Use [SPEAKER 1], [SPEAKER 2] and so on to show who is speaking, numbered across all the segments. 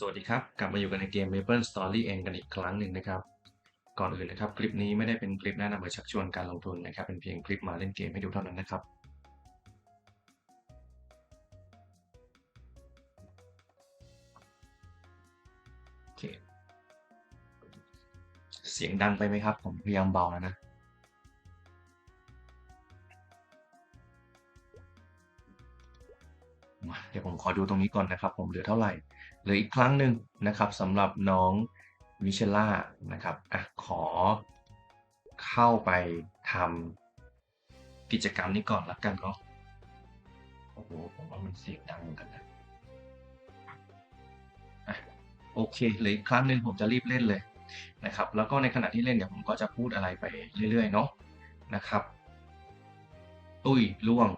[SPEAKER 1] สวัสดีครับ กลับมาอยู่กันในเกม Maple Story End กันอีกครั้งหนึ่งนะครับ ก่อนอื่นนะครับ คลิปนี้ไม่ได้เป็นคลิปแนะนำหรือชักชวนการลงทุนนะครับ เป็นเพียงคลิปมาเล่นเกมให้ดูเท่านั้นนะครับ โอเค เสียงดังไปไหมครับ ผมพยายามเบาแล้วนะเดี๋ยวผมขอดูตรงนี้ก่อนนะครับ ผมเหลือเท่าไหร่ ลืออีกครั้งหนึ่งนะครับสำหรับน้องมิเชล่านะครับอะขอเข้าไปทำกิจกรรมนี้ก่อนละกันเนาะโอ้โหผมว่ามันเสียงดังเหมือนกันนะโอเคเหลืออีกครั้งหนึ่งผมจะรีบเล่นเลยนะครับ แล้วก็ในขณะที่เล่นเนี่ยผมก็จะพูดอะไรไปเรื่อยๆเนาะนะครับ อุ้ยล่วง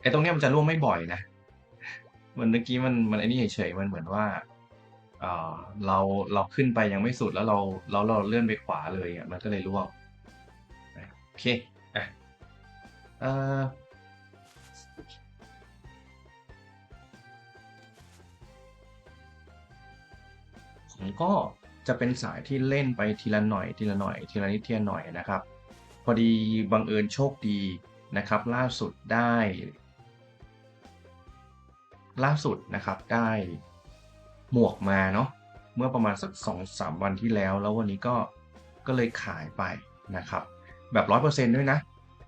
[SPEAKER 1] ไอ้ตรงเนี้ยมันจะร่วงไม่บ่อยนะ มันเมื่อกี้มันมันไอ้นี่เฉยๆมันเหมือนว่าเออเราเราขึ้นไปยังไม่สุดแล้วเราเราเราเลื่อนไปขวาเลยอะมันก็เลยร่วงโอเคอะเออผมก็จะเป็นสายที่เล่นไปทีละหน่อยทีละหน่อยทีละนิดทีละหน่อยนะครับ พอดีบังเอิญโชคดีนะครับ ล่าสุดได้ ล่าสุดนะครับได้หมวกมาเนาะเมื่อประมาณสักสองสามวันที่แล้ว แล้ววันนี้ก็ก็เลยขายไปนะครับ แบบร้อยเปอร์เซ็นด้วยนะ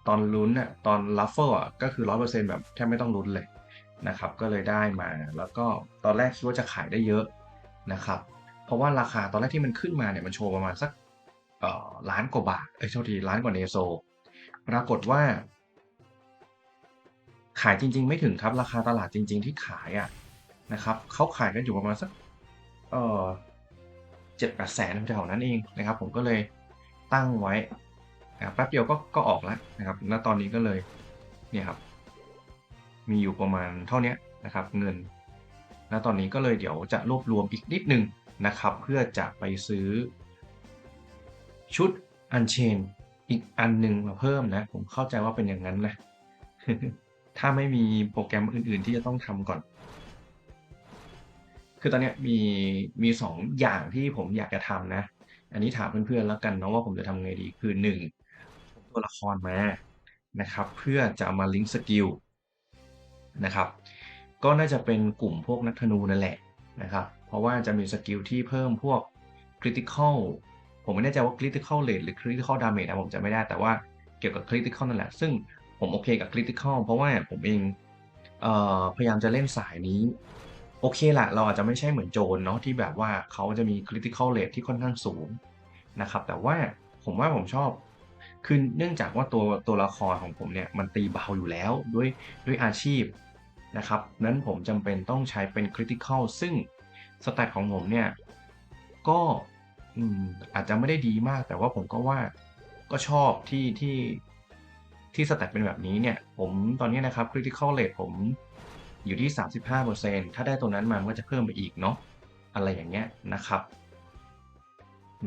[SPEAKER 1] ตอนลุ้นน่ะตอนลัฟเฟิลอะก็คือร้อยเปอร์เซ็นแบบแทบไม่ต้องลุ้นเลยนะครับ ก็เลยได้มาแล้วก็ตอนแรกคิดว่าจะขายได้เยอะนะครับ เพราะว่าราคาตอนแรกที่มันขึ้นมาเนี่ยมันโชว์ประมาณสักล้านกว่าบาทเอ้ยโทษทีล้านกว่าเนโซปรากฏว่า ขายจริง ๆ ไม่ถึงครับราคาตลาดจริง ๆ ที่ขายอะนะครับเขาขายกันอยู่ประมาณสักเออเจ็ดแปดแสนแถวๆนั้นเองนะครับ ผมก็เลยตั้งไว้อะแป๊บเดียวก็ก็ออกแล้วนะครับณตอนนี้ก็เลยเนี่ยครับ มีอยู่ประมาณเท่านี้นะครับ เงินณตอนนี้ก็เลยเดี๋ยวจะรวบรวมอีกนิดนึงนะครับ เพื่อจะไปซื้อ ชุดอันเชนอีกอันหนึ่งมาเพิ่มนะ ผมเข้าใจว่าเป็นอย่างนั้นนะ ถ้าไม่มีโปรแกรมอื่น ๆ ที่จะต้องทำก่อน คือตอนนี้มีมีสองอย่างที่ผมอยากจะทำนะ อันนี้ถามเพื่อนๆแล้วกันเนาะว่าผมจะทำไงดีคือหนึ่งตัวละครมานะครับ เพื่อจะเอามาลิงก์สกิลนะครับ ก็น่าจะเป็นกลุ่มพวกนักธนูนั่นแหละนะครับ เพราะว่าจะมีสกิลที่เพิ่มพวก critical ผมไม่แน่ใจว่า critical rate หรือ critical damage นะผมจะไม่ได้แต่ว่าเกี่ยวกับ critical นั่นแหละ ซึ่ง ผมโอเคกับ critical เพราะว่าผมเองเอ่อพยายามจะเล่นสายนี้ โอเคแหละเราอาจจะไม่ใช่เหมือนโจนเนาะที่แบบว่าเขาจะมี critical rate ที่ค่อนข้างสูงนะครับ แต่ว่าผมว่าผมชอบคือเนื่องจากว่าตัวตัวละครของผมเนี่ยมันตีเบาอยู่แล้วด้วยด้วยอาชีพนะครับ นั้นผมจำเป็นต้องใช้เป็น critical ซึ่งสแตทของผมเนี่ยก็อืมอาจจะไม่ได้ดีมาก แต่ว่าผมก็ว่าก็ชอบที่ที่ ที่สแตทเป็นแบบนี้เนี่ย ผมตอนนี้นะครับ critical rate ผมอยู่ที่ 35%ถ้าได้ตัวนั้นมามันก็จะเพิ่มไปอีกเนาะอะไรอย่างเงี้ยนะครับ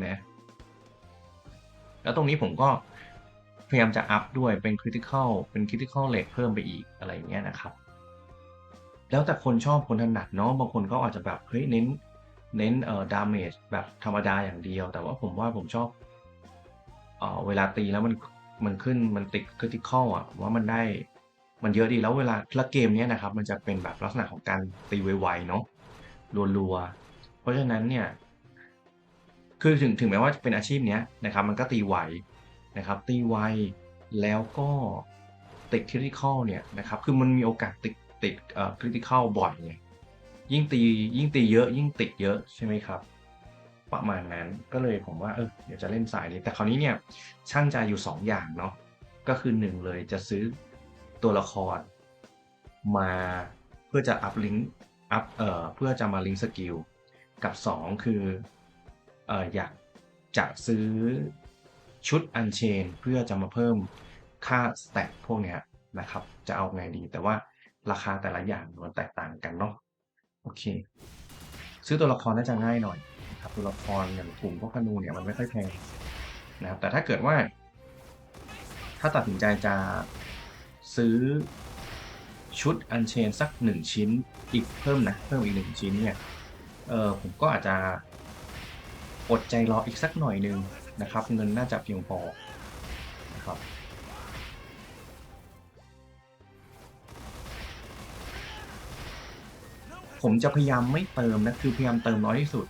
[SPEAKER 1] นะแล้วตรงนี้ผมก็พยายามจะอัพด้วยเป็น critical เป็น critical rate เพิ่มไปอีกอะไรอย่างเงี้ยนะครับ แล้วแต่คนชอบคนถนัดเนาะบางคนก็อาจจะแบบเฮ้ยเน้นเน้นเอ่อ damage แบบธรรมดาอย่างเดียว แต่ว่าผมว่าผมชอบเอ่อเวลาตีแล้วมัน มันขึ้นมันติด critical อะว่ามันได้มันเยอะดีแล้วเวลาล้วเกมเนี้ยนะครับ มันจะเป็นแบบลักษณะของการตีไวๆเนาะรัวๆเพราะฉะนั้นเนี่ย คือถึงถึงแม้ว่าจะเป็นอาชีพเนี้ยนะครับ มันก็ตีไวนะครับ ตีไวแล้วก็ติด critical เนี่ยนะครับ คือมันมีโอกาสติดติดเอ่อ critical บ่อยไงยิ่งตียิ่งตีเยอะยิ่งติดเยอะใช่ไหมครับ ประมาณนั้นก็เลยผมว่าเออเดี๋ยวจะเล่นสายนี้แต่คราวนี้เนี่ยช่างใจอยู่ 2 อย่างเนาะก็คือ1เลยจะซื้อตัวละคร มาเพื่อจะอัพลิงก์อัพเอ่อเพื่อจะมาลิงก์สกิลกับ 2 คือเอ่ออยากจะซื้อชุดอันเชนเพื่อจะมาเพิ่มค่าสแต็กพวกเนี้ยนะครับ จะเอาไงดี แต่ว่าราคาแต่ละอย่างมันแตกต่างกันเนาะโอเค ซื้อตัวละครน่าจะง่ายหน่อย นะครับตัวละครอย่างกลุ่มพวกธนูเนี่ยมันไม่ค่อยแพงนะครับแต่ถ้าเกิดว่า ถ้าตัดสินใจจะซื้อชุดอันเชนสักหนึ่งชิ้นอีกเพิ่มนะเพิ่มอีกหนึ่งชิ้นเนี่ยเออผมก็อาจจะอดใจรออีกสักหน่อยหนึ่งนะครับ เงินน่าจะเพียงพอนะครับผมจะพยายามไม่เติมนะคือพยายามเติมน้อยที่สุด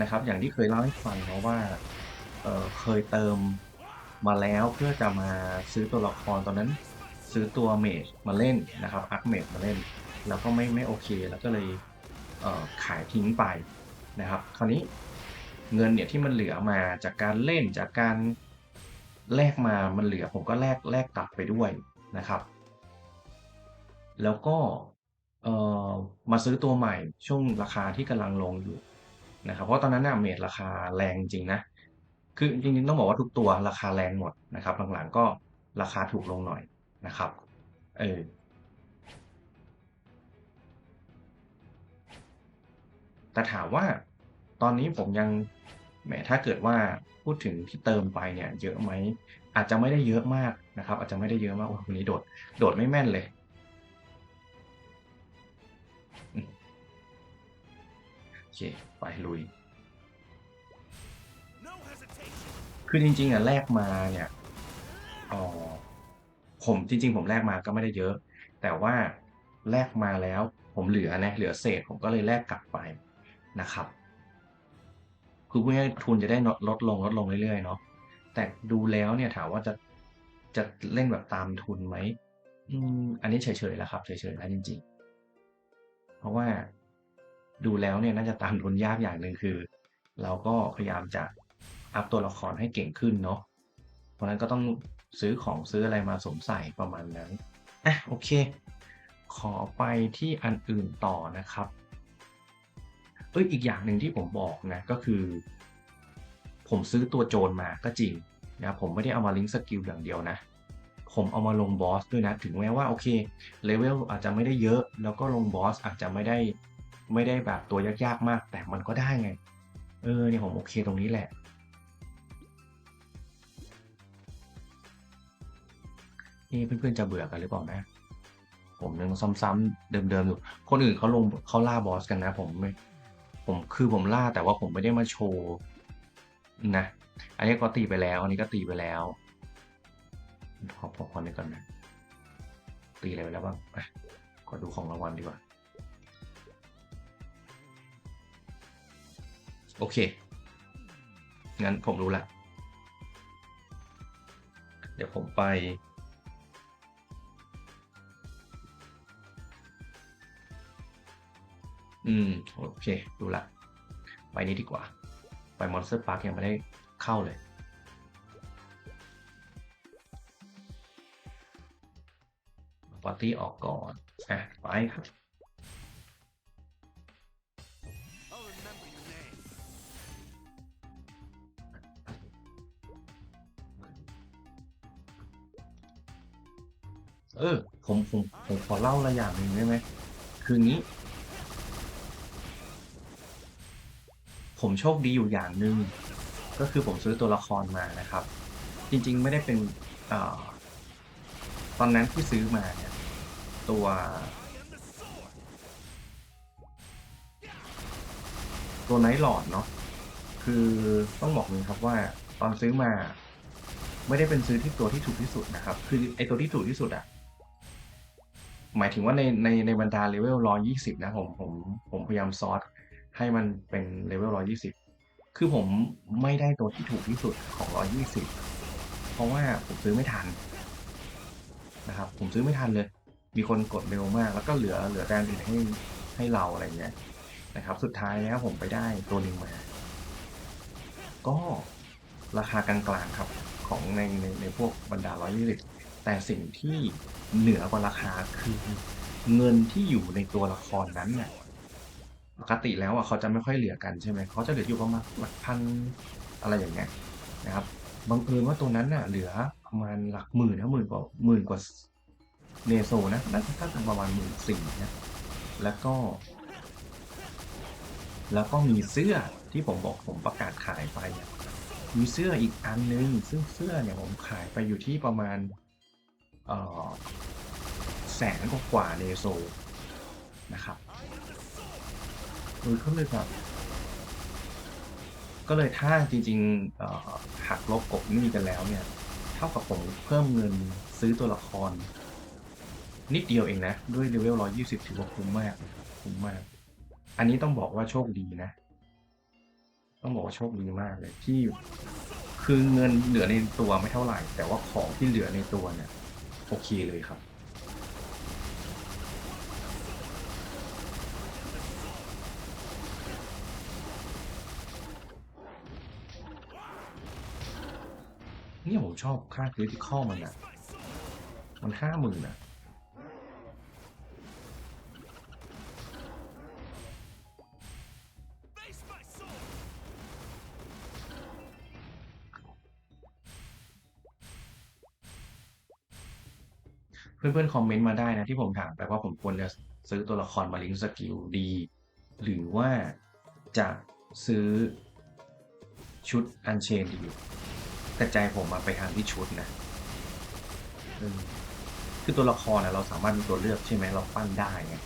[SPEAKER 1] นะครับ อย่างที่เคยเล่าให้ฟังเนาะว่าเเคยเติมมาแล้วเพื่อจะมาซื้อตัวละครตอนนั้น ซื้อตัวเมจมาเล่นนะครับอาร์คเมจมาเล่น แล้วก็ไม่ไม่โอเค แล้วก็เลยเขายทิ้งไปนะครับ คราวนี้เงินเนี่ยที่มันเหลือมาจากการเล่นจากการแลกมามันเหลือผมก็แลกแลกกลับไปด้วยนะครับ แล้วก็มาซื้อตัวใหม่ช่วงราคาที่กำลังลงอยู่ นะครับเพราะตอนนั้นน่ะเมจราคาแรงจริงนะคือจริงๆต้องบอกว่าทุกตัวราคาแรงหมดนะครับหลังๆก็ราคาถูกลงหน่อยนะครับเออแต่ถามว่าตอนนี้ผมยังแหมถ้าเกิดว่าพูดถึงที่เติมไปเนี่ยเยอะไหมอาจจะไม่ได้เยอะมากนะครับ อาจจะไม่ได้เยอะมากโอ้คนนี้โดดโดดไม่แม่นเลยโอเค ไปลุย คือจริงๆอะแลกมาเนี่ยอ๋อผมจริง ๆ ผมแลกมาก็ไม่ได้เยอะ แต่ว่าแลกมาแล้วผมเหลือนะเหลือเศษผมก็เลยแลกกลับไปนะครับคือพูดง่ายๆทุนจะได้ลดลงลดลงเรื่อยๆเนาะแต่ดูแล้วเนี่ยถามว่าจะจะเล่นแบบตามทุนไหมอืมอันนี้เฉยๆแล้วครับเฉยๆแล้วจริง ๆ เพราะว่า ดูแล้วเนี่ยน่าจะตามทุนยากอย่างหนึ่งคือ เราก็พยายามจะอัพตัวละครให้เก่งขึ้นเนาะเพราะนั้นก็ต้องซื้อของซื้ออะไรมาสวมใส่ประมาณนั้นอะโอเค ขอไปที่อันอื่นต่อนะครับเอ้ยอีกอย่างหนึ่งที่ผมบอกนะก็คือ ผมซื้อตัวโจรมาก็จริงนะผมไม่ได้เอามาลิงก์สกิลอย่างเดียวนะ ผมเอามาลงบอสด้วยนะ ถึงแม้ว่าโอเคเลเวลอาจจะไม่ได้เยอะ แล้วก็ลงบอสอาจจะไม่ได้ ไม่ได้แบบตัวยากๆมาก แต่มันก็ได้ไง เออเนี่ยผมโอเคตรงนี้แหละ นี่เพื่อนๆจะเบื่อกันหรือเปล่านะ ผมยังซ้ำๆเดิมๆอยู่ คนอื่นเขาลงเขาล่าบอสกันนะ ผมไม่ผมคือผมล่าแต่ว่าผมไม่ได้มาโชว์นะ อันนี้ก็ตีไปแล้ว อันนี้ก็ตีไปแล้ว ขอพอพอนี้ก่อนนะ ตีอะไรไปแล้วบ้างขอดูของรางวัลดีกว่า อเค งั้นผมรู้ละ เดี๋ยวผมไป อืม โอเคดูละ ไปนี้ดีกว่า ไปมอนสเตอร์พาร์คยังไม่ได้เข้าเลยปาร์ตี้ออกก่อน อะ ไปครับ เออ ผมผมผมขอเล่าอะไรอย่างหนึ่งได้ไหมคืองี้ ผมโชคดีอยู่อย่างหนึ่งก็คือผมซื้อตัวละครมานะครับ จริงๆไม่ได้เป็นอตอนนั้นที่ซื้อมาเนี่ยตัวตัวไนท์หลอดเนาะคือต้องบอกเลยครับว่าตอนซื้อมา ไม่ได้เป็นซื้อที่ตัวที่ถูกที่สุดนะครับ คือไอตัวที่ถูกที่สุดอะ หมายถึงว่าในในในบรรดาเลเวลร้อยี่สิบนะผมผมผมพยายามซอร์สให้มันเป็นเลเวลร้อยี่สิบคือผมไม่ได้ตัวที่ถูกที่สุดของร้อยี่สิบเพราะว่าผมซื้อไม่ทันนะครับ ผมซื้อไม่ทันเลย มีคนกดเร็วมาก แล้วก็เหลือเหลือแดนอื่นให้ให้เราอะไรเงี้ยนะครับ สุดท้ายแล้วผมไปได้ตัวหนึ่งมา ก็ราคากลางๆครับของในในในพวกบรรดาร้อยี่สิบ แต่สิ่งที่เหนือกว่าราคาคือเงินที่อยู่ในตัวละครนั้นเนี่ยปกติแล้วอะเขาจะไม่ค่อยเหลือกันใช่ไหมเขาจะเหลืออยู่ประมาณหลักพันอะไรอย่างเงี้ยนะครับบังเอิญว่าตัวนั้นน่ะเหลือประมาณหลักหมื่นนะหมื่นกว่าหมื่นกว่าเนโซนะน่าจะถ้าประมาณหมื่นสี่นะแล้วก็ แล้วก็มีเสื้อที่ผมบอกผมประกาศขายไปอะมีเสื้ออีกอันนึงซึ่งเสื้อเนี่ยผมขายไปอยู่ที่ประมาณ แสนกว่าๆในโซนะครับเออก็เลยแบบก็เลยถ้าจริงๆหักลบกบหนี้กันแล้วเนี่ย เท่ากับผมเพิ่มเงินซื้อตัวละคร นิดเดียวเองนะ ด้วยเลเวล 120 ถือว่าคุ้มมากคุ้มมาก อันนี้ต้องบอกว่าโชคดีนะ ต้องบอกว่าโชคดีมากเลยที่คือเงินเหลือในตัวไม่เท่าไหร่ แต่ว่าของที่เหลือในตัวเนี่ย โอเคเลยครับเนี่ยผมชอบค่าคริติคอลมันอะมันห้าหมื่นอะ เพื่อนๆคอมเมนต์มาได้นะที่ผมถามไปว่าผมควรจะซื้อตัวละครมาลิงก์สกิลดี หรือว่าจะซื้อชุดอันเชนดีแต่ใจผมมาไปทางที่ชุดนะคือตัวละครนะเราสามารถมีตัวเลือกใช่ไหมเราปั้นได้ไง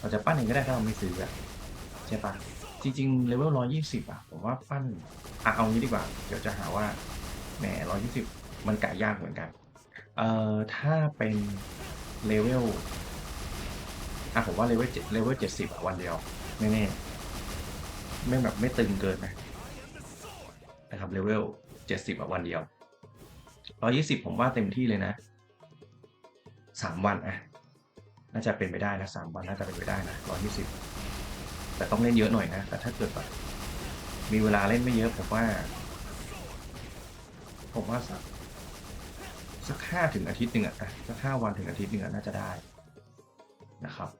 [SPEAKER 1] เราจะปั้นเองก็ได้ถ้าเราไม่ซื้ออะใช่ปะจริง ๆ เลเวลร้อยี่สิบอะผมว่าปั้นอะเอางี้ดีกว่า เดี๋ยวจะหาว่าแหมร้อยี่สิบมันกะยากเหมือนกัน เอ่อถ้าเป็นเลเวลอะผมว่าเลเวลเจ็ดเลเวลเจ็ดสิบวันเดียวแน่ๆไม่แบบไม่ตึงเกินนะนะครับเลเวลเจ็ดสิบวันเดียวร้อยี่สิบผมว่าเต็มที่เลยนะสามวันอะน่าจะเป็นไปได้นะสามวันน่าจะเป็นไปได้นะร้อยี่สิบแต่ต้องเล่นเยอะหน่อยนะ แต่ถ้าเกิดแบบมีเวลาเล่นไม่เยอะผมว่า ผมว่า สักห้าถึงอาทิตย์หนึ่งอะสักห้าวันถึงอาทิตย์หนึ่งอน่าจะได้นะครับ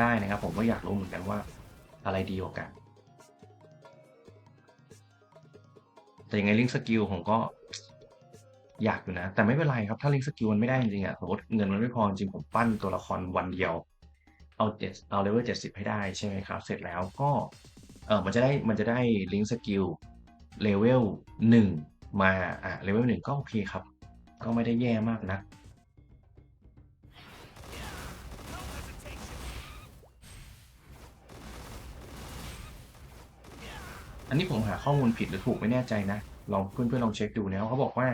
[SPEAKER 1] ได้นะครับ ผมก็อยากรู้เหมือนกันว่าอะไรดีกว่ากัน แต่ยังไงลิงก์สกิลผมก็อยากอยู่นะ แต่ไม่เป็นไรครับ ถ้าลิงก์สกิลมันไม่ได้จริงๆอะสมมติเงินมันไม่พอจริงผมปั้นตัวละครวันเดียว เอาเจ็ดเอาเลเวลเจ็ดสิบให้ได้ใช่ไหมครับ เสร็จแล้วก็เออมันจะได้มันจะได้ลิงก์สกิลเลเวลหนึ่งมาอะเลเวลหนึ่งก็โอเคครับ ก็ไม่ได้แย่มากนะ อันนี้ผมหาข้อมูลผิดหรือถูกไม่แน่ใจนะ ลองเพื่อนๆลองเช็คดูนะเขาบอกว่า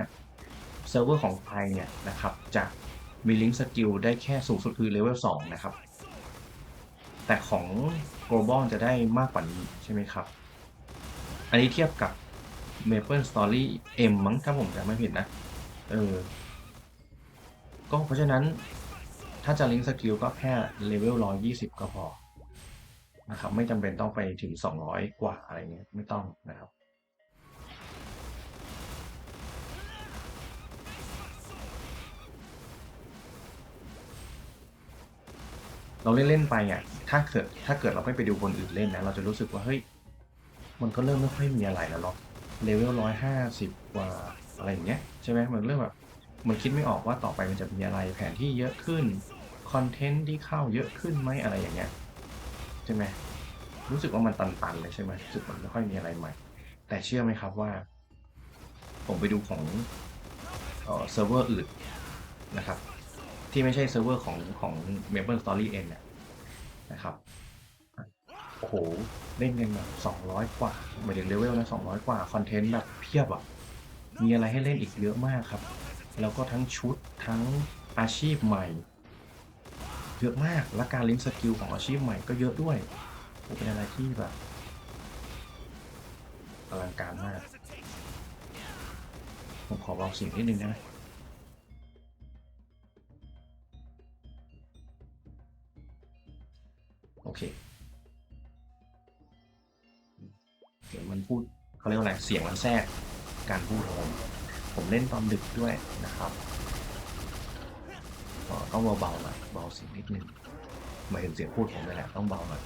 [SPEAKER 1] เซิร์ฟเวอร์ของไทยเนี่ยนะครับจะมีลิงก์สกิลได้แค่สูงสุดคือเลเวล2นะครับ แต่ของ global จะได้มากกว่านี้ใช่ไหมครับ อันนี้เทียบกับ Maple Story M มั้งถ้าผมจำไม่ผิดนะ เออ ก็เพราะฉะนั้นถ้าจะลิงก์สกิลก็แค่เลเวล120 ก็พอ นะครับไม่จำเป็นต้องไปถึง 200 กว่าอะไรเงี้ยไม่ต้องนะครับเราเล่นๆไปอะถ้าเกิดถ้าเกิดเราไม่ไปดูคนอื่นเล่นนะ เราจะรู้สึกว่าเฮ้ยมันก็เริ่มไม่ค่อยมีอะไรแล้วเนาะเลเวลร้อยห้าสิบกว่าอะไรอย่างเงี้ยใช่ไหมมันเริ่มแบบมันคิดไม่ออกว่าต่อไปมันจะมีอะไรแผนที่เยอะขึ้นคอนเทนต์ที่เข้าเยอะขึ้นไหมอะไรอย่างเงี้ย ใช่ไหมรู้สึกว่ามันตันๆเลยใช่ไหมรู้สึกมันไม่ค่อยมีอะไรใหม่ แต่เชื่อไหมครับว่า ผมไปดูของเซิร์ฟเวอร์อื่นนะครับ ที่ไม่ใช่เซิร์ฟเวอร์ของของ Maple Story N เนี่ยนะครับโอ้โหเล่นกันแบบสองร้อยกว่าหมายถึงเลเวลนะสองร้อยกว่า คอนเทนต์แบบเพียบอะมีอะไรให้เล่นอีกเยอะมากครับ แล้วก็ทั้งชุดทั้งอาชีพใหม่ เยอะมาก และการลิงก์สกิลของอาชีพใหม่ก็เยอะด้วยเป็นอะไรที่แบบอลังการมาก ผมขอลองเสียงนิดนึงได้ไหมโอเคเสียงมันพูดเขาเรียกว่าอะไร เสียงมันแทรกการพูดของผม ผมเล่นตอนดึกด้วยนะครับ ต้องเบาๆหน่อยเบาเสียงนิดนึงมาเห็นเสียงพูดผมนี่แหละต้องเบาหน่อย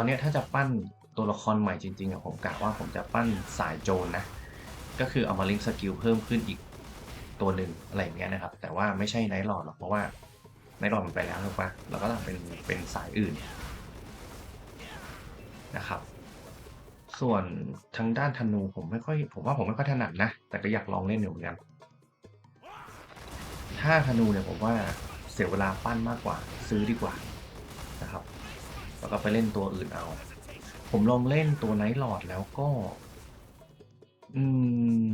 [SPEAKER 1] ตอนนี้ถ้าจะปั้นตัวละครใหม่จริงๆอะผมกะว่าผมจะปั้นสายโจรนะ ก็คือเอามาลิงก์สกิลเพิ่มขึ้นอีกตัวหนึ่งอะไรอย่างเงี้ยนะครับ แต่ว่าไม่ใช่ไนท์หลอดหรอกเพราะว่าไนท์หลอดมันไปแล้วถูกปะเราก็ต้องเป็นเป็นสายอื่นนะครับ ส่วนทางด้านธนูผมไม่ค่อยผมว่าผมไม่ค่อยถนัดนะ แต่ก็อยากลองเล่นอยู่เหมือนกันถ้าธนูเนี่ยผมว่าเสียเวลาปั้นมากกว่าซื้อดีกว่านะครับ แล้วก็ไปเล่นตัวอื่นเอา ผมลองเล่นตัวไนท์หลอดแล้วก็ อืม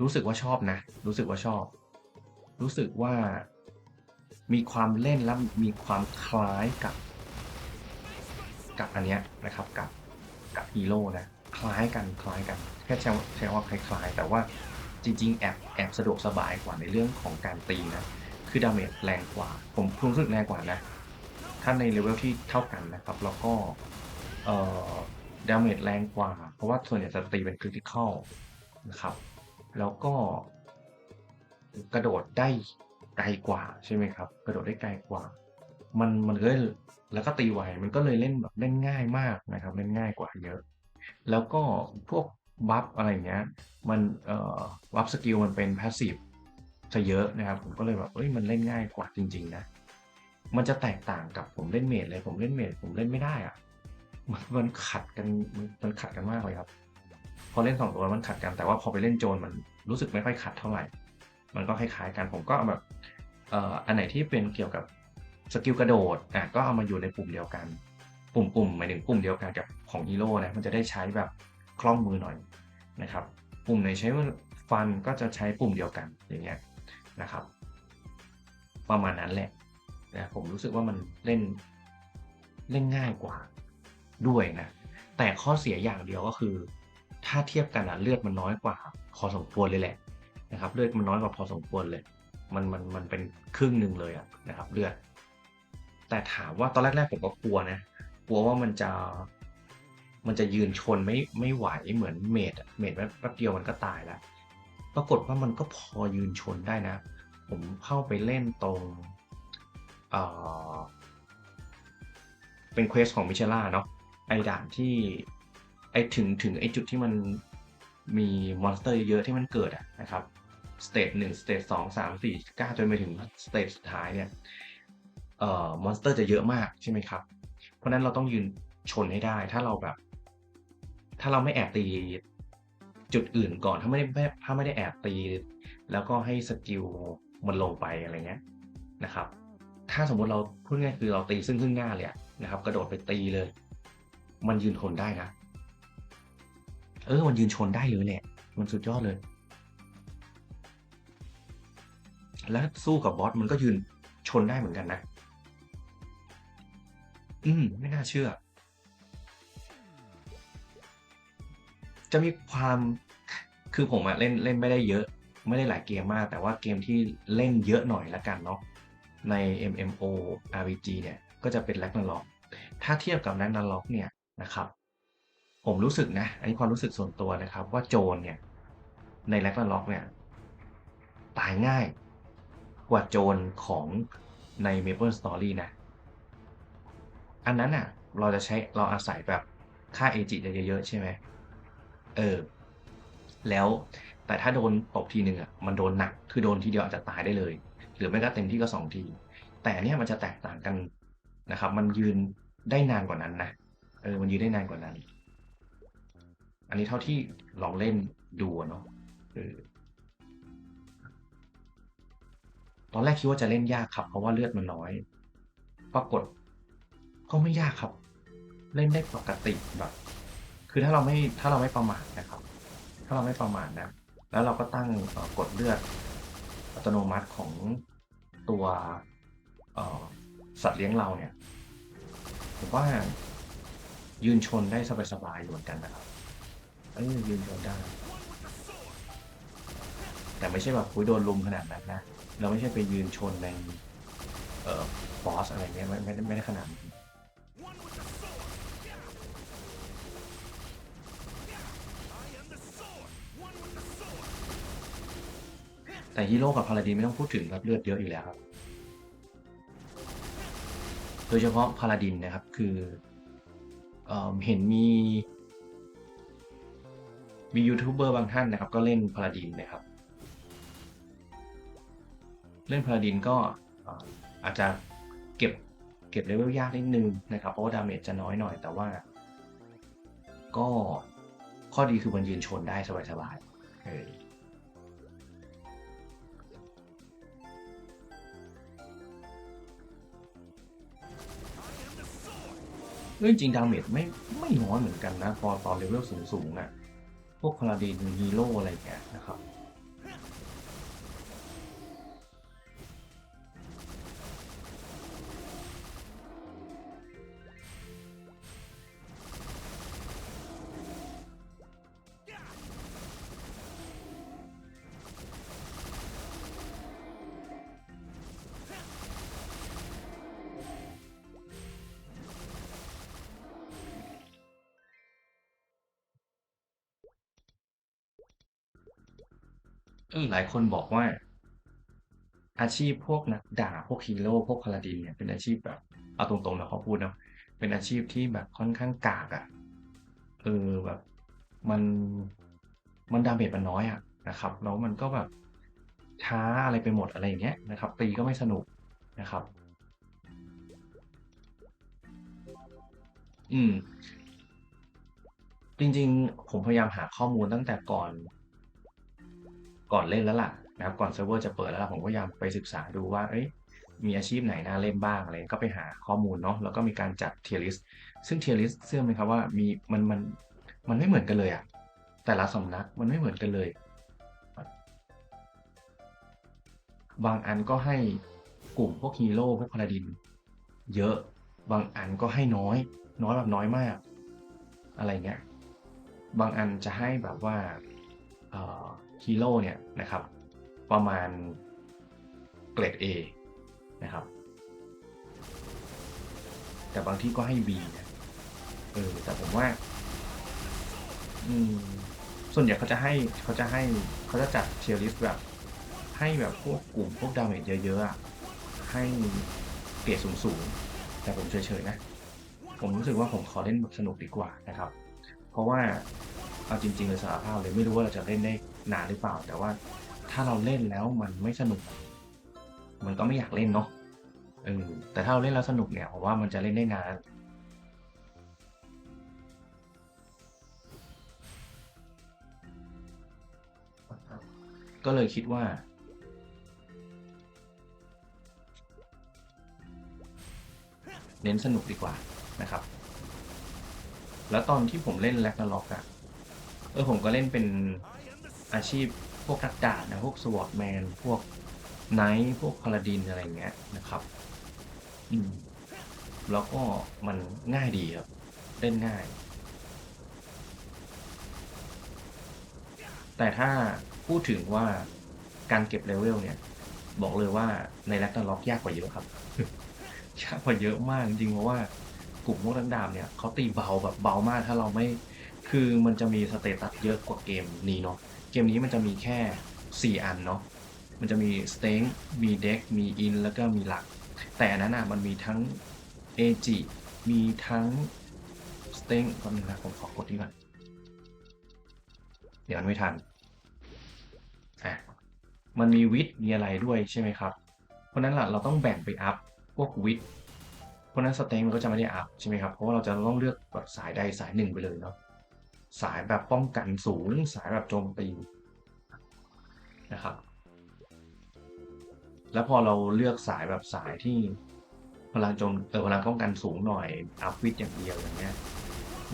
[SPEAKER 1] รู้สึกว่าชอบนะ รู้สึกว่าชอบ รู้สึกว่า มีความเล่นแล้วมีความคล้ายกับ กับอันเนี้ยนะครับ กับกับฮีโร่นะ คล้ายกันคล้ายกัน แค่ใช้ใช้ว่าคล้ายๆ แต่ว่าจริง ๆ แอบแอบสะดวกสบายกว่าในเรื่องของการตีนะ คือดาเมจแรงกว่า ผมรู้สึกแรงกว่านะ ถ้าในเลเวลที่เท่ากันนะครับ แล้วก็เอ่อดาเมจแรงกว่า เพราะว่าส่วนใหญ่จะตีเป็นคริติคอลนะครับ แล้วก็ กระโดดได้ไกลกว่าใช่ไหมครับ กระโดดได้ไกลกว่า มันมันก็เลยแล้วก็ตีไวมันก็เลยเล่นแบบเล่นง่ายมากนะครับ เล่นง่ายกว่าเยอะ แล้วก็พวกบัฟอะไรเงี้ย มันเอ่อบัฟสกิลมันเป็นพาสซีฟซะเยอะนะครับ ผมก็เลยแบบเอ้ยมันเล่นง่ายกว่าจริง ๆ นะ มันจะแตกต่างกับผมเล่นเมจเลย ผมเล่นเมจผมเล่นไม่ได้อะมันมันขัดกันมันมันขัดกันมากเลยครับ พอเล่นสองตัวมันขัดกันแต่ว่าพอไปเล่นโจรมันรู้สึกไม่ค่อยขัดเท่าไหร่ มันก็คล้ายๆกันผมก็แบบเอ่ออันไหนที่เป็นเกี่ยวกับสกิลกระโดดอะก็เอามาอยู่ในปุ่มเดียวกัน ปุ่มปุ่มหมายถึงปุ่มเดียวกันกับของฮีโร่นะมันจะได้ใช้แบบคล่องมือหน่อยนะครับ ปุ่มไหนใช้ฟันก็จะใช้ปุ่มเดียวกันอย่างเงี้ยนะครับ ประมาณนั้นแหละ นะผมรู้สึกว่ามันเล่นเล่นง่ายกว่าด้วยนะ แต่ข้อเสียอย่างเดียวก็คือ ถ้าเทียบกันอะเลือดมันน้อยกว่า พอสมควรเลยแหละนะครับ เลือดมันน้อยกว่าพอสมควรเลย มันมันมันเป็นครึ่งหนึ่งเลยอะนะครับ เลือด แต่ถามว่าตอนแรกๆผมก็กลัวนะกลัวว่ามันจะมันจะยืนชนไม่ไม่ไหวเหมือนเมดเมดแป๊บเดียวมันก็ตายแล้ว ปรากฏว่ามันก็พอยืนชนได้นะ ผมเข้าไปเล่นตรง เป็นเควสของมิเชล่าเนาะไอด่านที่ไอถึงถึงไอจุดที่มันมีมอนสเตอร์เยอะที่มันเกิดอะนะครับสเตจหนึ่งสเตจสองสามสี่เก้าจนไปถึงสเตจสุดท้ายเนี่ยเอ่อมอนสเตอร์จะเยอะมากใช่ไหมครับ เพราะนั้นเราต้องยืนชนให้ได้ถ้าเราแบบ ถ้าเราไม่แอบตีจุดอื่นก่อนถ้าไม่ได้ถ้าไม่ได้แอบตี แล้วก็ให้สกิลมันลงไปอะไรเงี้ยนะครับ ถ้าสมมติเราพูดง่ายคือเราตีซึ่งซึ่งหน้าเลยนะครับ กระโดดไปตีเลย มันยืนทนได้นะเออ มันยืนชนได้เลยแหละ มันสุดยอดเลย แล้วสู้กับบอสมันก็ยืนชนได้เหมือนกันนะ อืม ไม่น่าเชื่อ จะมีความคือผมอะเล่นเล่นไม่ได้เยอะ ไม่ได้หลายเกมมาก แต่ว่าเกมที่เล่นเยอะหน่อยละกันเนาะ ใน MMO RPG เนี่ยก็จะเป็น Ragnarok ถ้าเทียบกับ Ragnarok เนี่ยนะครับผมรู้สึกนะอันนี้ความรู้สึกส่วนตัวนะครับ ว่าโจรเนี่ยใน Ragnarok เนี่ยตายง่ายกว่าโจรของใน Maple Story นะ อันนั้นอะเราจะใช้เราอาศัยแบบค่าเอจิเยอะๆใช่ไหมเออ แล้วแต่ถ้าโดนตบทีหนึ่งอะมันโดนหนัก คือโดนทีเดียวอาจจะตายได้เลย หรือไม่ก็เต็มที่ก็สองที แต่เนี้ยมันจะแตกต่างกันนะครับ มันยืนได้นานกว่านั้นนะเออมันยืนได้นานกว่านั้น อันนี้เท่าที่ลองเล่นดูเนาะออตอนแรกคิดว่าจะเล่นยากครับ เพราะว่าเลือดมันน้อย ปรากฏก็ไม่ยากครับ เล่นได้ปกติแบบ คือถ้าเราไม่ถ้าเราไม่ประมาทนะครับ ถ้าเราไม่ประมาทนะ แล้วเราก็ตั้งออกดเลือด ตโนมัติของตัวสัตว์เลี้ยงเราเนี่ยผมว่ายืนชนได้สบายๆอยู่เหมือนกันนะครับเออยืนชนได้ แต่ไม่ใช่แบบคุยโดนลุมขนาดนั้นนะ เราไม่ใช่ไปยืนชนในเอ่อบอสอะไรเงี้ยไม่ไม่ได้ไม่ได้ขนาดนั้น แต่ฮีโร่กับพาลาดินไม่ต้องพูดถึงครับเลือดเยอะอยู่แล้วครับ โดยเฉพาะพาลาดินนะครับคือเอเห็นมี มียูทูบเบอร์บางท่านนะครับ ก็เล่นพาราดินนะครับ เล่นพาราดินก็เอ่ออาจจะเก็บเก็บเลเวลยากนิดนึงนะครับ เพราะว่าดาเมจจะน้อยหน่อยแต่ว่า ก็ข้อดีคือมันยืนชนได้สบายๆ เรื่องจริงดาเมจไม่ไม่น้อยเหมือนกันนะพอตอนเลเวลสูงๆอะพวกพาราดินฮีโร่อะไรเงี้ยนะครับ หลายคนบอกว่า อาชีพพวกนักดาบพวกฮีโร่พวกพาลาดินเนี่ยเป็นอาชีพแบบเอาตรงๆนะเขาพูดนะเป็นอาชีพที่แบบค่อนข้างกากอะ่ะเออแบบ มันมันดาเมจมันน้อยอะ่ะนะครับแล้วมันก็แบบช้าอะไรไปหมดอะไรอย่างเงี้ยนะครับ ตีก็ไม่สนุกนะครับ อืม จริงๆ ผมพยายามหาข้อมูลตั้งแต่ก่อน ก่อนเล่นแล้วล่ะนะครับก่อนเซิร์ฟเวอร์จะเปิดแล้วล่ะผมก็พยายามไปศึกษาดูว่าเอ้ยมีอาชีพไหนน่าเล่นบ้างอะไรก็ไปหาข้อมูลเนาะแล้วก็มีการจัดเทียร์ลิสต์ซึ่งเทียร์ลิสต์เชื่อไหมครับว่ามีมันมันมันไม่เหมือนกันเลยอะแต่ละสำนักมันไม่เหมือนกันเลย บางอันก็ให้กลุ่มพวกฮีโร่พวกพาลาดิน เยอะบางอันก็ให้น้อย น้อยแบบน้อยมาก อะไรเงี้ยบางอันจะให้แบบว่า ฮีโร่เนี่ยนะครับ ประมาณเกรด A นะครับ แต่บางที่ก็ให้ B นะเออแต่ผมว่า อืม ส่วนใหญ่เขาจะให้เขาจะให้เขาจะจัดเทียร์ลิสต์แบบ ให้แบบพวกกลุ่มพวกดาเมจเยอะๆอะให้เกรดสูงๆ แต่ผมเฉยๆนะ ผมรู้สึกว่าผมขอเล่นแบบสนุกดีกว่านะครับ เพราะว่า เอาจริงๆเลยสารภาพเลยไม่รู้ว่าเราจะเล่นได้นานหรือเปล่า แต่ว่าถ้าเราเล่นแล้วมันไม่สนุก มันก็ไม่อยากเล่นเนาะเออแต่ถ้าเราเล่นแล้วสนุกเนี่ยผมว่ามันจะเล่นได้นานก็เลยคิดว่า เน้นสนุกดีกว่านะครับ แล้วตอนที่ผมเล่นแล็กนาล็อกอะ ออผมก็เล่นเป็นอาชีพพวกนักดาบนะพวกสวอตแมนพวกไนท์พวกพาลาดินอะไรเงี้ยนะครับ อืมแล้วก็มันง่ายดีครับ เล่นง่าย แต่ถ้าพูดถึงว่าการเก็บเลเวลเนี่ย บอกเลยว่าในแล็กนาล็อกยากกว่าเยอะครับยากกว่าเยอะมากจริงๆเพราะว่ากลุ่มพวกนักดาบเนี่ยเขาตีเบาแบบเบามากถ้าเราไม่ คือมันจะมีสเตตัสเยอะกว่าเกมนี้เนาะเกมนี้มันจะมีแค่ 4 อันเนาะมันจะมีสเต็งมีเด็กมีอินแล้วก็มีหลัก แต่นั้นอะมันมีทั้งเอจิมีทั้งสเต็งก็นึงนะผมขอกดที่ก่อนเดี๋ยวมันไม่ทันอะมันมีวิทมีอะไรด้วยใช่ไหมครับ เพราะนั้นล่ะเราต้องแบ่งไปอัพพวกวิทเพราะนั้นสเต็งมันก็จะไม่ได้อัพใช่ไหมครับเพราะว่าเราจะต้องเลือกแบบสายใดสายหนึ่งไปเลยเนาะ สายแบบป้องกันสูง สายแบบโจมตีนะครับ แล้วพอเราเลือกสายแบบสายที่พลังโจมเออพลังป้องกันสูงหน่อยอัพวิทอย่างเดียวอย่างเงี้ย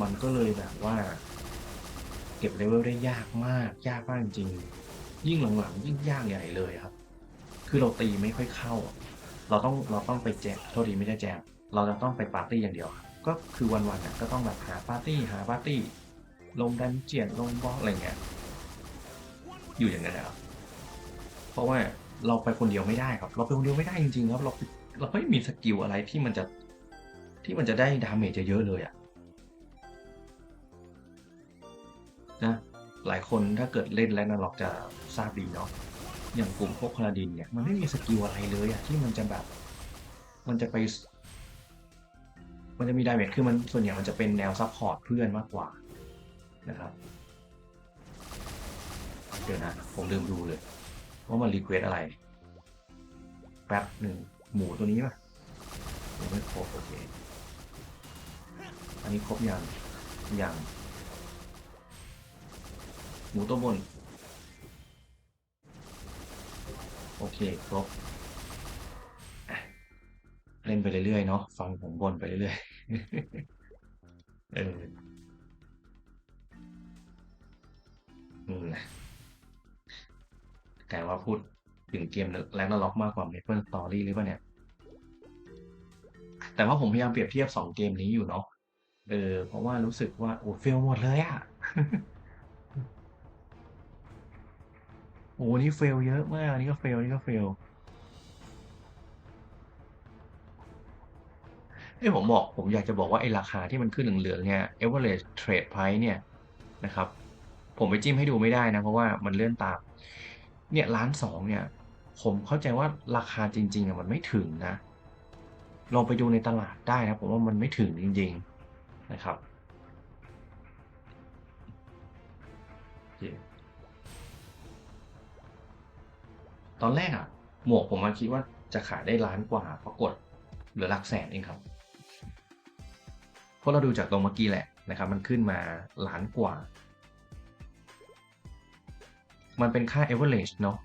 [SPEAKER 1] มันก็เลยแบบว่า เก็บเลเวลได้ยากมาก ยากมากจริง ยิ่งหลังๆยิ่งยากใหญ่เลยครับ คือเราตีไม่ค่อยเข้า เราต้องเราต้องไปแจกโทษทีไม่ได้แจกเราจะต้องไปปาร์ตี้อย่างเดียวครับก็คือวันๆน่ะก็ต้องแบบหาปาร์ตี้หาปาร์ตี้ ลงดันเจียนลงบล็อกอะไรเงี้ยอยู่อย่างนั้นนะครับเพราะว่าเราไปคนเดียวไม่ได้ครับ เราไปคนเดียวไม่ได้จริงๆครับเราเราไม่มีสกิลอะไรที่มันจะที่มันจะได้ดาเมจเยอะเลยอะนะหลายคนถ้าเกิดเล่นแล้วนะเราจะทราบดีเนาะอย่างกลุ่มพวกพลาดินเนี่ยมันไม่มีสกิลอะไรเลยอะที่มันจะแบบ มันจะไป มันจะมี damage คือมันส่วนใหญ่มันจะเป็นแนวซัพพอร์ตเพื่อนมากกว่า นะครับเดี๋ยวนะผมลืมดูเลย ว่ามันรีเควสอะไร แป๊บหนึ่งหมูตัวนี้ป่ะยังไม่ครบโอเค อันนี้ครบยังยังหมูตัวบน โอเคครบเล่นไปเรื่อยๆเนาะฟังผมบนไปเรื่อยๆเออ อืมนะกลายว่าพูดถึงเกมแรงล็อกมากกว่า Maple Story หรือเปล่าเนี่ย แต่ว่าผมพยายามเปรียบเทียบสองเกมนี้อยู่เนาะเออเพราะว่ารู้สึกว่าโอ้เฟลหมดเลยอะโอ้นี่เฟลเยอะมากนี่ก็เฟลนี่ก็เฟลเอ้ยผมบอกผมอยากจะบอกว่าไอ้ราคาที่มันขึ้นเหลืองๆเนี่ย average trade price เนี่ยนะครับ ผมไปจิ้มให้ดูไม่ได้นะ เพราะว่ามันเลื่อนตาม เนี่ยล้านสองเนี่ย ผมเข้าใจว่าราคาจริงๆอะมันไม่ถึงนะลองไปดูในตลาดได้นะผมว่ามันไม่ถึงจริง ๆนะครับตอนแรกอะหมวกผมมาคิดว่าจะขายได้ล้านกว่าปรากฏเหลือหลักแสนเองครับเพราะเราดูจากตรงเมื่อกี้แหละนะครับ มันขึ้นมาล้านกว่า มันเป็นค่า average เนาะ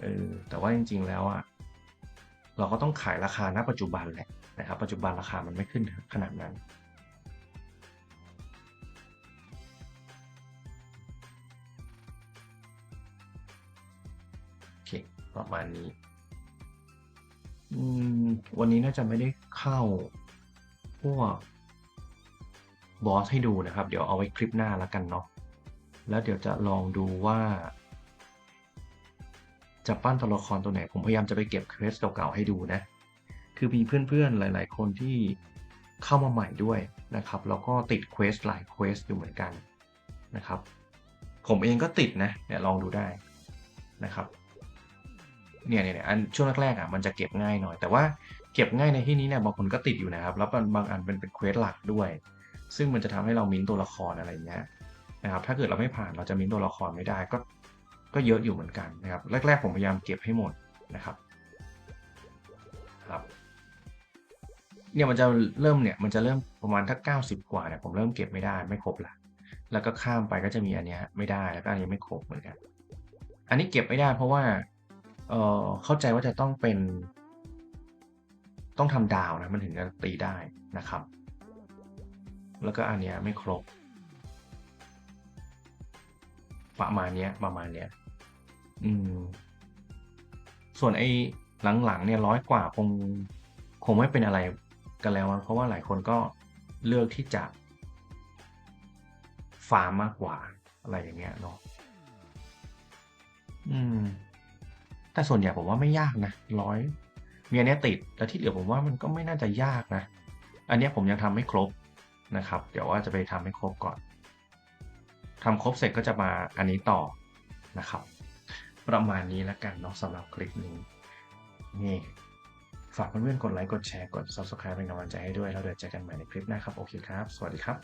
[SPEAKER 1] เออแต่ว่าจริงๆแล้วอะเราก็ต้องขายราคาณปัจจุบันแหละนะครับ ปัจจุบันราคามันไม่ขึ้นขนาดนั้น โอเค ประมาณนี้ วันนี้น่าจะไม่ได้เข้าพวกบอสให้ดูนะครับ เดี๋ยวเอาไว้คลิปหน้าแล้วกันเนาะแล้วเดี๋ยวจะลองดูว่า จะปั้นตัวละครตัวไหน ผมพยายามจะไปเก็บเควสเก่าๆให้ดูนะ คือมีเพื่อนๆหลาย ๆ คนที่เข้ามาใหม่ด้วยนะครับ แล้วก็ติดเควสหลายเควสอยู่เหมือนกันนะครับ ผมเองก็ติดนะเนี่ยลองดูได้นะครับเนี่ยเนี่ยอันช่วงแรกๆอะมันจะเก็บง่ายหน่อยแต่ว่าเก็บง่ายในที่นี้เนี่ยบางคนก็ติดอยู่นะครับ แล้วบางอันเป็นเป็นเควสหลักด้วย ซึ่งมันจะทำให้เรามิ้นตัวละครอะไรเงี้ยนะครับถ้าเกิดเราไม่ผ่านเราจะมิ้นตัวละครไม่ได้ ก็ ก็เยอะอยู่เหมือนกันนะครับ แรก ๆ ผมพยายามเก็บให้หมดนะครับครับเนี่ยมันจะเริ่มเนี่ยมันจะเริ่มประมาณถ้าเก้าสิบกว่าเนี่ยผมเริ่มเก็บไม่ได้ไม่ครบละแล้วก็ข้ามไปก็จะมีอันเนี้ยไม่ได้แล้วก็อันนี้ไม่ครบเหมือนกันอันนี้เก็บไม่ได้เพราะว่าเออเข้าใจว่าจะต้องเป็น ต้องทำดาวนะมันถึงจะตีได้นะครับ แล้วก็อันเนี้ยไม่ครบประมาณเนี้ยประมาณเนี้ย อืม ส่วนไอ้หลังๆเนี่ยร้อยกว่าคงคงไม่เป็นอะไรกันแล้วเพราะว่าหลายคนก็เลือกที่จะฟาร์มมากกว่าอะไรอย่างเงี้ยเนาะอืม แต่ส่วนใหญ่ผมว่าไม่ยากนะร้อยมีอันเนี้ยติดแต่ที่เหลือผมว่ามันก็ไม่น่าจะยากนะ อันเนี้ยผมยังทำไม่ครบนะครับ เดี๋ยวว่าจะไปทำให้ครบก่อนทำครบเสร็จก็จะมาอันนี้ต่อนะครับ ประมาณนี้แล้วกันเนาะสำหรับคลิปนี้นี่ฝากเพื่อนๆกดไลค์กดแชร์กด subscribe เป็นกำลังใจให้ด้วยแล้วเดี๋ยวเจอกันใหม่ในคลิปหน้าครับ โอเคครับ สวัสดีครับ